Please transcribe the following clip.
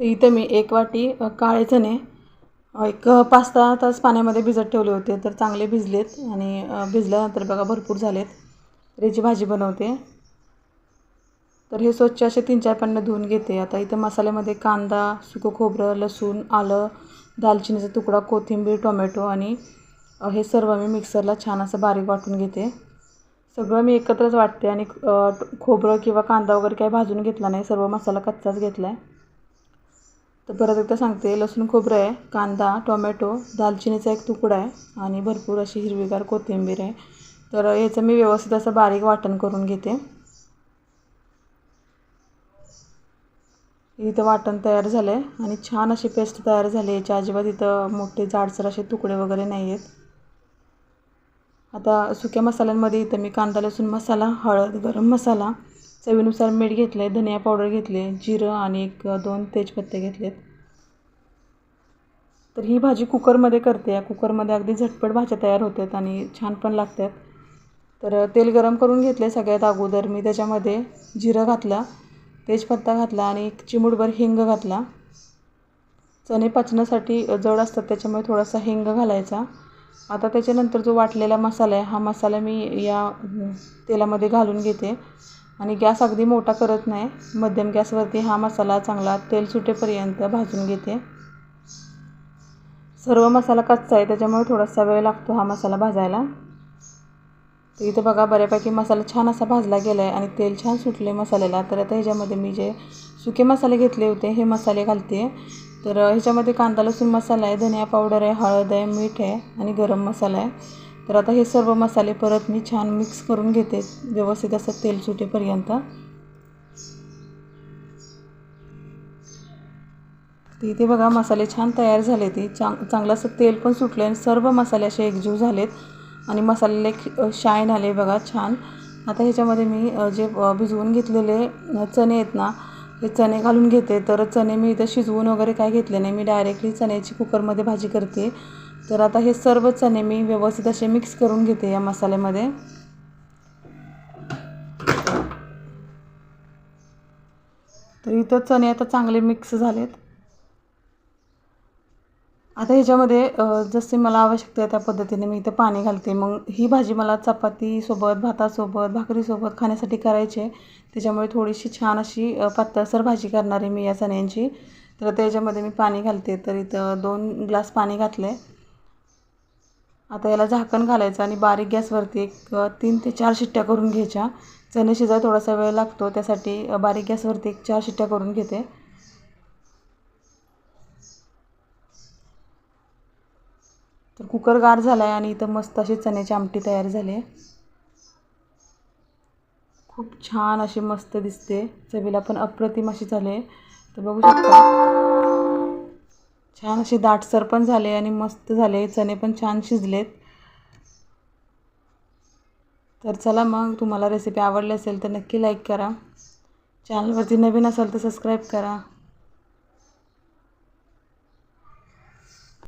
तर इथं मी एक वाटी काळे चणे एक पाच सहा तास पाण्यामध्ये भिजत ठेवले होते. तर चांगले भिजलेत आणि भिजल्यानंतर बघा भरपूर झालेत. तर याची भाजी बनवते. तर हे स्वच्छ असे तीन चार पाण्यानं धुवून घेते. आता इथं मसाल्यामध्ये कांदा सुकं खोबरं लसूण आलं दालचिनीचा तुकडा कोथिंबीर टोमॅटो आणि हे सर्व मी मिक्सरला छान असं बारीक वाटून घेते. सगळं मी एकत्रच वाटते आणि खोबरं किंवा कांदा वगैरे काही भाजून घेतला नाही. सर्व मसाला कच्चाच घेतला आहे तर परत एकदा सांगते लसूण खोबरं आहे कांदा टोमॅटो दालचिनीचा एक तुकडा आहे आणि भरपूर अशी हिरवीगार कोथिंबीर आहे. तर याचं मी व्यवस्थित असं बारीक वाटण करून घेते. इथं वाटण तयार झालं आहे आणि छान अशी पेस्ट तयार झाली याच्या अजिबात इथं मोठे जाडसर असे तुकडे वगैरे नाही आहेत. आता सुक्या मसाल्यांमध्ये इथं मी कांदा लसूण मसाला हळद गरम मसाला चवीनुसार मीठ घेतलं आहे धनिया पावडर घेतले जिरं आणि एक दोन तेजपत्ते घेतलेत. तर ही भाजी कुकरमध्ये करते. या कुकरमध्ये अगदी झटपट भाज्या तयार होतात आणि छान पण लागतात. तर तेल गरम करून घेतले सगळ्यात अगोदर. मी त्याच्यामध्ये जिरं घातलं तेजपत्ता घातला आणि एक चिमूटभर हिंग घातला. चणे पाचण्यासाठी जड असतात त्याच्यामुळे थोडासा हिंग घालायचा. आता त्याच्यानंतर जो वाटलेला मसाला आहे हा मसाला मी या तेलामध्ये घालून घेते. आणि गॅस अगदी मोठा करत नाही. मध्यम गॅसवरती हा मसाला चांगला तेल सुटेपर्यंत भाजून घेते. सर्व मसाला कच्चा आहे त्याच्यामुळे थोडासा वेळ लागतो हा मसाला भाजायला. तर इथं बघा बऱ्यापैकी मसाला छान असा भाजला गेला आहे आणि तेल छान सुटले मसाल्याला. तर आता ह्याच्यामध्ये मी जे सुके मसाले घेतले होते हे मसाले घालते. तर ह्याच्यामध्ये कांदा लसूण मसाला आहे धनिया पावडर आहे हळद आहे मीठ आहे आणि गरम मसाला आहे. तर आता हे सर्व मसाले परत मी छान मिक्स करून घेते व्यवस्थित असं तेल सुटेपर्यंत. इथे बघा मसाले छान तयार झाले ते. चांग चांगलं असं तेल पण सुटलं आणि सर्व मसाले असे एकजीव झालेत. आणि मसाल्याला एक शाईन आले बघा छान. आता ह्याच्यामध्ये मी जे भिजवून घेतलेले चणे आहेत ना हे चणे घालून घेते. तर चणे मी इथं शिजवून वगैरे काय घेतले नाही. मी डायरेक्टली चण्याची कुकरमध्ये भाजी करते. तर आता हे सर्व चणे मी व्यवस्थित असे मिक्स करून घेते या मसाल्यामध्ये. तर इथं चणे आता चांगले मिक्स झालेत. आता ह्याच्यामध्ये जसे मला आवश्यकता आहे त्या पद्धतीने मी इथं पाणी घालते. मग ही भाजी मला चपातीसोबत भातासोबत भाकरीसोबत खाण्यासाठी करायची आहे. त्याच्यामुळे थोडीशी छान अशी पातळसर भाजी करणार आहे मी या चण्यांची. तर त्याच्यामध्ये मी पाणी घालते. तर इथं दोन ग्लास पाणी घातलं आहे आता याला झाकण घालायचं आणि बारीक गॅसवरती एक तीन ते चार शिट्ट्या करून घ्यायच्या. चणे शिजाय थोडासा वेळ लागतो त्यासाठी बारीक गॅसवरती एक चार शिट्ट्या करून घेते. तर कुकर गार झाला आहे आणि इथं मस्त अशी चण्याची आमटी तयार झाली आहे. खूप छान अशी मस्त दिसते. चवीला पण अप्रतिम अशी झाली आहे. तर बघू शकता. छान असे दाटसर पण झाले आणि मस्त झाले. चणे पण छान शिजलेत. तर चला मग तुम्हाला रेसिपी आवडली असेल तर नक्की लाईक करा. चॅनलवरती नवीन असाल तर सबस्क्राईब करा.